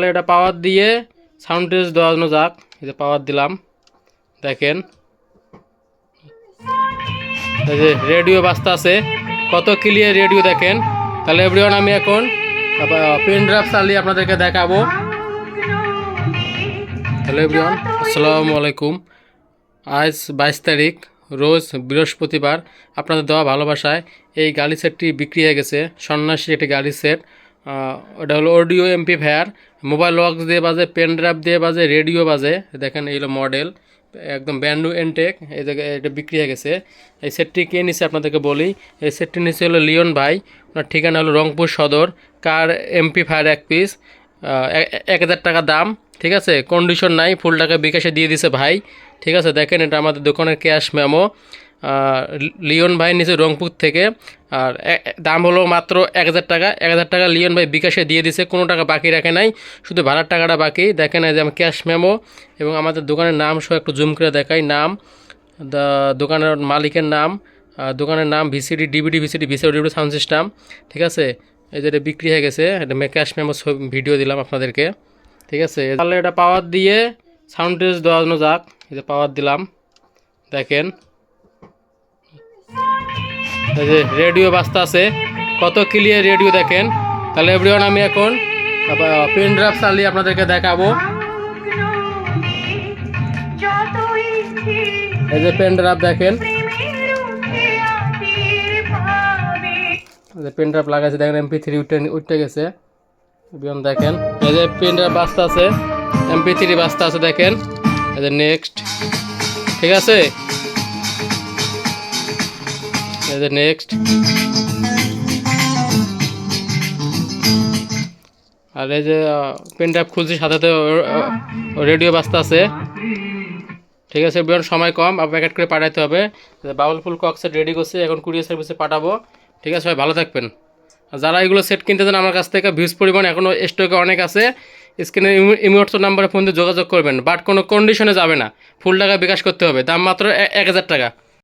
তাহলে এটা পাওয়ার দিয়ে সাউন্ড টেস্ট দেওয়ানো যাক। এই যে পাওয়ার দিলাম। দেখেন। এই যে রেডিও বাজতে আছে। কত ক্লিয়ার রেডিও দেখেন। তাহলে এভরিওয়ান আমি এখন পেন ড্রাইভ চালিয়ে আপনাদেরকে দেখাবো। হ্যালো এভরিওয়ান আসসালামু আলাইকুম। আজ বাইশ তারিখ, রোজ বৃহস্পতিবার। আপনাদের দেওয়া ভালোবাসায় এই গাড়ি সেটটি বিক্রি হয়ে গেছে। সন্ন্যাসী একটি গাড়ি সেট ওটা হলো audio MP five, mobile box দিয়ে বাজে, পেন ড্রাইভ দিয়ে বাজে, রেডিও বাজে। দেখেন এই হলো মডেল, একদম ব্যান্ডু এনটেক, এই জায়গায় এটা বিক্রি হয়ে গেছে। এই সেটটি কে নিছে আপনাদেরকে বলি? এই সেটটি নিচে হলো লিওন ভাই, ওনার ঠিকানা হলো Rangpur Sadar, car MP five এক পিস এক হাজার টাকা দাম, ঠিক আছে? কন্ডিশন নাই, ফুল টাকা বিকাশে দিয়ে দিছে ভাই, ঠিক আছে? দেখেন এটা আমাদের দোকানের ক্যাশ মেমো। লিওন ভাই নিচে রংপুর থেকে। আর দাম হলো মাত্র এক হাজার টাকা। এক হাজার টাকা লিওন ভাই বিকাশে দিয়ে দিছে, কোনো টাকা বাকি রাখে নাই। শুধু ভাড়ার টাকাটা বাকি। দেখেন এই যে আমি ক্যাশ মেমো এবং আমাদের দোকানের নাম সহ একটু জুম করে দেখাই নাম। দোকানের মালিকের নাম। দোকানের নাম VCD, DVD, VCD VCD, DVD sound system ঠিক আছে? এই যে এটা বিক্রি হয়ে গেছে। এটা ক্যাশ মেমো ভিডিও দিলাম আপনাদেরকে। ঠিক আছে? তাহলে এটা পাওয়ার দিয়ে সাউন্ড টেস্ট দেওয়ানো যাক। এই যে পাওয়ার দিলাম। দেখেন। যে রেডিও বাজতে আছে। কত ক্লিয়ার রেডিও দেখেন। তাহলে এভরিওয়ান আমি এখন পেন ড্রাইভ চালিয়ে আপনাদেরকে দেখাবো। এই যে পেন ড্রাইভ দেখেন। যে পেন ড্রাইভ লাগাইছে, দেখেন এমপি থ্রি উঠে উঠতে গেছে। দেখেন। এই যে পেন ড্রাইভ বাজতে আছে এমপি থ্রি বাজতে আছে, দেখেন। এই যে নেক্সট ঠিক আছে? নেক্সট আর এই যে পেন ড্রাইভ খুলছি, সাথে রেডিও বাজতে আছে। ঠিক আছে বিয়ন সময় কম আর প্যাকেট করে পাঠাতে হবে। বাউল ফুল কক্সেট রেডি করছে, এখন কুরিয়ার সার্ভিসে পাঠাবো। ঠিক আছে সবাই ভালো থাকবেন। যারা এগুলো সেট কিনতে চান, আমার কাছ থেকে ভিউজ পরিমাণ এখনও স্টকে অনেক আছে। স্ক্রিনের ইমোটস নাম্বারে ফোন দিয়ে যোগাযোগ করবেন বাট কোনো কন্ডিশনে যাবে না। ফুল টাকা বিকাশ করতে হবে, দাম মাত্র এক হাজার টাকা।